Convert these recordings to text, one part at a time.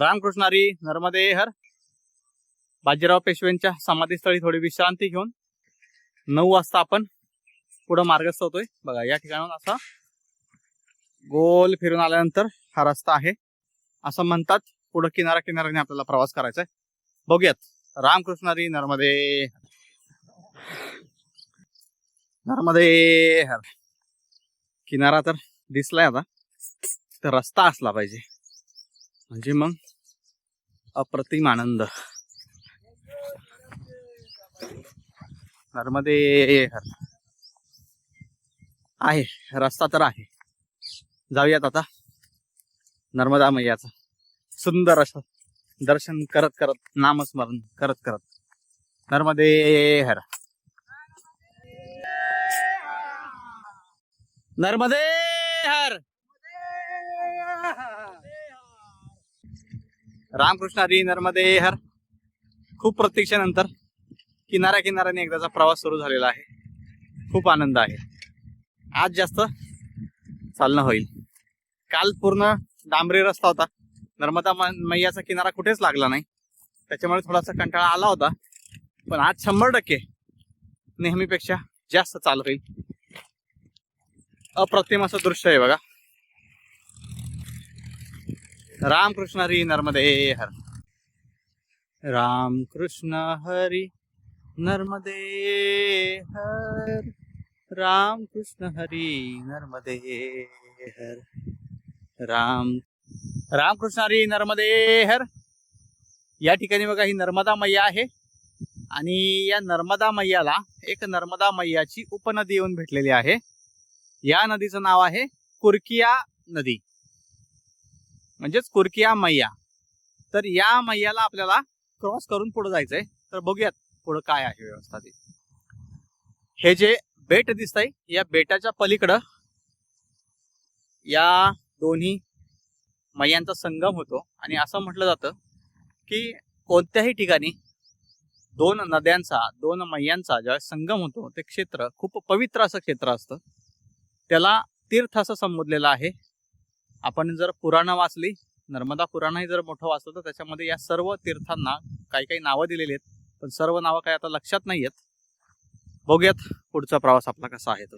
रामकृष्णारी नर्मदे हर. बाजीराव पेशव्यांच्या समाधीस्थळी थोडी विश्रांती घेऊन नऊ वाजता आपण पुढं मार्गस्थ होतोय बघा या ठिकाणाहून असा गोल फिरून आल्यानंतर हा रस्ता आहे. असं म्हणतात पुढं किनारा किनाऱ्याने आपल्याला प्रवास करायचा आहे बघूयात रामकृष्णारी नर्मदे नर्मदे हर. किनारा तर दिसलाय आता. तर रस्ता असला पाहिजे. म्हणजे मग अप्रतिम आनंद. नर्मदे हर आहे रस्ता तर आहे. जाऊयात आता. नर्मदा मैयाचं सुंदर असं दर्शन करत करत नामस्मरण करत करत. नर्मदे हर. नर्मदे हर. रामकृष्णारी नर्मदे हर खूप प्रतीक्षेनंतर किनाऱ्या किनाऱ्याने एकदाचा प्रवास सुरू झालेला आहे. खूप आनंद आहे. आज जास्त चालणं होईल. काल पूर्ण डांबरी रस्ता होता. नर्मदा मैयाचा किनारा कुठेच लागला नाही. त्याच्यामुळे थोडासा कंटाळा आला होता. पण आज शंभर टक्के नेहमीपेक्षा जास्त चाल होईल. अप्रतिम असं दृश्य आहे बघा. रामकृष्ण हरी नर्मदे हर. रामकृष्ण हरी नर्मदे हर. रामकृष्ण हरी नर्मदे हर. राम. रामकृष्ण हरी नर्मदे हर. या ठिकाणी बघा ही नर्मदा मैया आहे. आणि या नर्मदा मैयाला एक नर्मदा मैयाची उपनदी येऊन भेटलेली आहे. या नदीचं नाव आहे कुर्किया नदी. म्हणजेच कुर्किया मैया. तर या मैयाला आपल्याला क्रॉस करून पुढे जायचंय. तर बघूयात पुढे काय आहे व्यवस्था ती. हे जे बेट दिसतंय या बेटाच्या पलीकडं या दोन्ही मैयांचा संगम होतो. आणि असं म्हटलं जातं की कोणत्याही ठिकाणी दोन नद्यांचा दोन मैयांचा ज्या संगम होतो ते क्षेत्र खूप पवित्र असं क्षेत्र असतं. त्याला तीर्थ असं संबोधलेलं आहे. आपण जर पुराणं वाचली नर्मदा पुराणही जर मोठं वाचलं तर त्याच्यामध्ये या सर्व तीर्थांना काही काही नावं दिलेली आहेत. पण सर्व नावं काही आता लक्षात नाही आहेत. बघूयात पुढचा प्रवास आपला कसा आहे तर.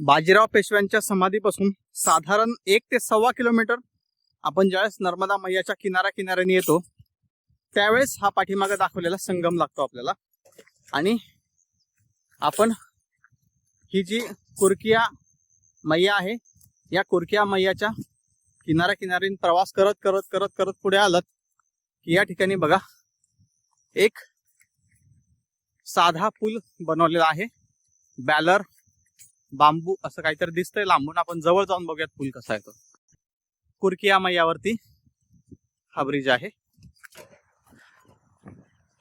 बाजीराव पेशव्यांच्या समाधीपासून साधारण एक ते सव्वा किलोमीटर आपण ज्यावेळेस नर्मदा मैयाच्या किनारा किनाऱ्याने येतो त्यावेळेस हा पाठीमागे दाखवलेला संगम लागतो आपल्याला. आणि आपण ही जी कुर्किया मैया आहे. या कुर्किया मैयाच्या किनाऱ्या किनारीन प्रवास करत करत करत करत पुढे आलात की या ठिकाणी बघा एक साधा पूल बनवलेला आहे. बॅलर बांबू असं काहीतरी दिसतंय. लांबून आपण जवळ जाऊन बघूयात पूल कसा आहे कुरकिया कुर्किया मैयावरती हा ब्रिज आहे.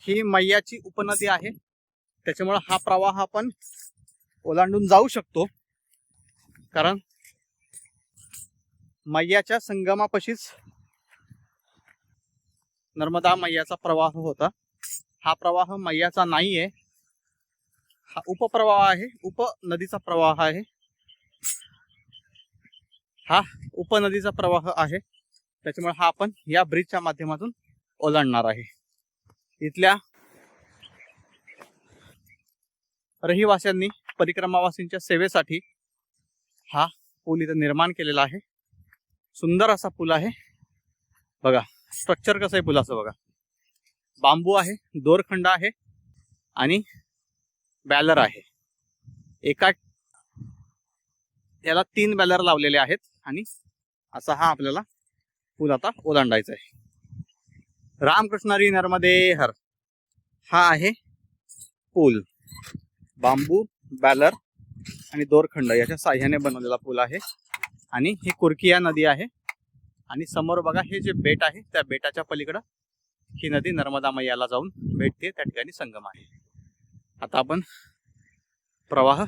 ही मैयाची उपनदी आहे. त्याच्यामुळे हा प्रवाह आपण ओलांडून जाऊ शकतो. कारण मैयाच्या संगमापाशीच नर्मदा मैयाचा प्रवाह होता. हा प्रवाह मैयाचा नाही आहे हा उपप्रवाह आहे. उपनदीचा प्रवाह आहे. हा उपनदीचा प्रवाह आहे. त्याच्यामुळे हा आपण या ब्रिजच्या माध्यमातून ओलांडणार आहे. इथल्या रहिवाशांनी परिक्रमावासींच्या सेवेसाठी हा पूल इथं निर्माण केलेला आहे. सुंदर असा पूल आहे. बघा स्ट्रक्चर कसं आहे पुलाचं बघा. बांबू आहे दोरखंड आहे आणि बॅलर आहे. एका याला तीन बॅलर लावलेले आहेत आणि असा हा आपल्याला पूल आता ओलांडायचा आहे. रामकृष्णारी नर्मदे हर हा आहे पूल. बांबू बॅलर आणि दोरखंड याच्या साह्याने बनवलेला पूल आहे. आणि ही कुर्किया नदी आहे. आणि समोर बघा हे जे बेट आहे त्या बेटाच्या पलीकडं ही नदी नर्मदा मैयाला जाऊन भेटते. त्या ठिकाणी संगम आहे. आता आपण प्रवाह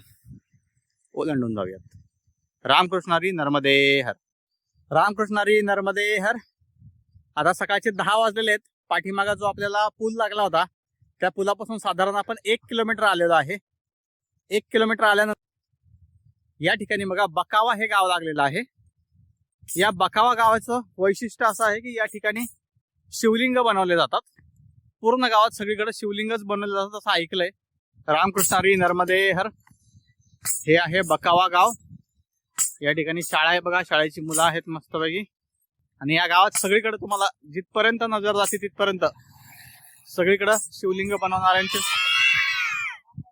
ओलांडून जाऊयात. रामकृष्णारी नर्मदे हर. रामकृष्णारी नर्मदे हर. आता सकाळचे दहा वाजलेले आहेत. पाठीमागा जो आपल्याला पूल लागला होता त्या पुलापासून साधारण आपण एक किलोमीटर आलेलो आहे. एक किलोमीटर आल्यानंतर या ठिकाणी बघा बकावा हे गाव लागलेलं आहे. या बकावा गावाचं वैशिष्ट्य असं आहे की या ठिकाणी शिवलिंग बनवले जातात. पूर्ण गावात सगळीकडे शिवलिंगच बनवले जातात असं ऐकलंय. रामकृष्णारी नर्मदे हर. हे आहे बकावा गाव. या ठिकाणी शाळा आहे बघा शाळेची मुलं आहेत मस्तपैकी. आणि या गावात सगळीकडे तुम्हाला जिथपर्यंत नजर जाते तिथपर्यंत सगळीकडे शिवलिंग बनवणाऱ्यांचे.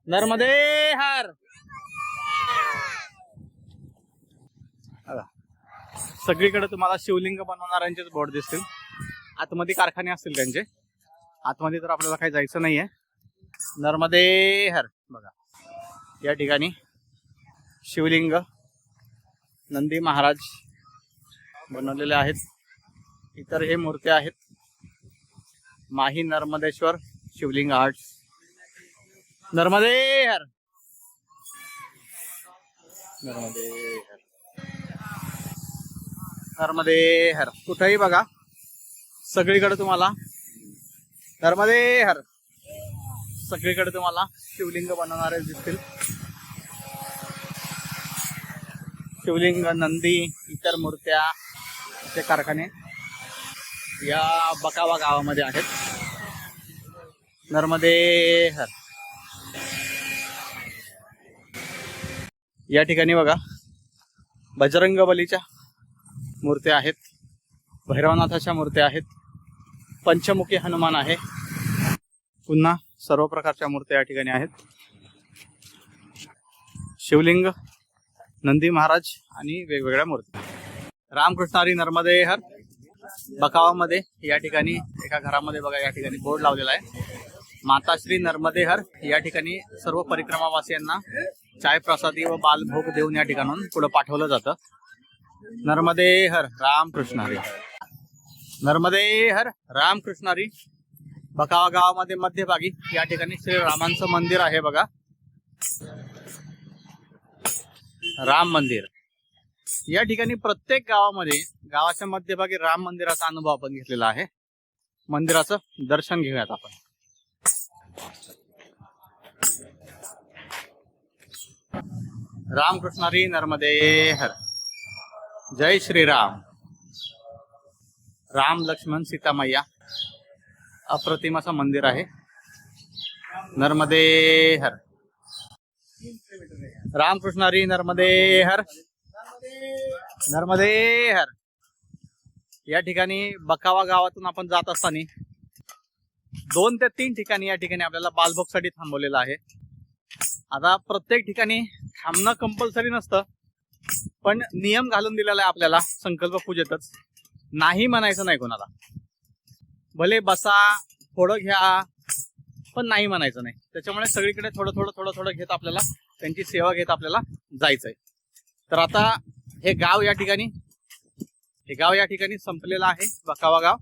नर्मदे हर! सगळीकडे तुम्हाला शिवलिंग बनवणाऱ्यांचेच बोर्ड दिसतील. आतमध्ये कारखाने असतील त्यांचे. आतमध्ये तर आपल्याला काही जायचं नाहीये. नर्मदे हर बघा. या ठिकाणी शिवलिंग नंदी महाराज बनवलेले आहेत. इतर हे मूर्त्या आहेत. माही नर्मदेश्वर शिवलिंग आर्ट. नर्मदे हर. नर्मदे हर. नर्मदे हर. कुठेही बघा. सगळीकडे तुम्हाला. नर्मदे हर. सगळीकडे तुम्हाला शिवलिंग बनवणारे दिसतील. शिवलिंग नंदी इतर मूर्त्या ते कारखाने. या बकावा गावामध्ये आहेत. नर्मदे हर. या ठिकाणी बघा. बजरंग बलीच्या मूर्त्या आहेत. भैरवनाथाच्या मूर्त्या आहेत. पंचमुखी हनुमान आहे. पुन्हा सर्व प्रकारच्या मूर्त्या या ठिकाणी आहेत. शिवलिंग नंदी महाराज आणि वेगवेगळ्या मूर्ती रामकृष्णारी नर्मदे हर. बकावामध्ये या ठिकाणी एका घरामध्ये बघा या ठिकाणी बोर्ड लावलेला आहे. माताश्री नर्मदे हर या ठिकाणी सर्व परिक्रमावासियांना चाय प्रसादी व बालभोग देऊन या ठिकाणून पुढे पाठवलं जातं. नर्मदे हर रामकृष्णारी नर्मदे हर रामकृष्णारी बकावा गावामध्ये मध्यभागी या ठिकाणी श्री रामांचं मंदिर आहे बघा. राम मंदिर. या ठिकाणी प्रत्येक गावामध्ये गावाच्या मध्यभागी राम मंदिराचा अनुभव आपण घेतलेला आहे. मंदिराचं दर्शन घेऊयात आपण. रामकृष्णारी नर्मदे हर. जय श्रीराम। राम लक्ष्मण सीता मैया अप्रतिम असं मंदिर आहे. नर्मदे हर रामकृष्णारी नर्मदे हर नर्मदे हर या ठिकाणी बकावा गावातून आपण जात असताना दोन ते तीन ठिकाणी या ठिकाणी आपल्याला बालभोगसाठी थांबवलेलं आहे. आता प्रत्येक ठिकाणी थांबणं कंपल्सरी नसतं. पण नियम घालून दिलेला आहे आपल्याला. संकल्प पूजेतच. नाही म्हणायचं नाही कोणाला. भले बसा थोडं घ्या पण नाही म्हणायचं नाही. त्याच्यामुळे सगळीकडे थोडं थोडं थोडं थोडं घेत आपल्याला त्यांची सेवा घेत आपल्याला जायचंय. तर आता हे गाव या ठिकाणी हे गाव या ठिकाणी संपलेलं आहे. बकावा गाव.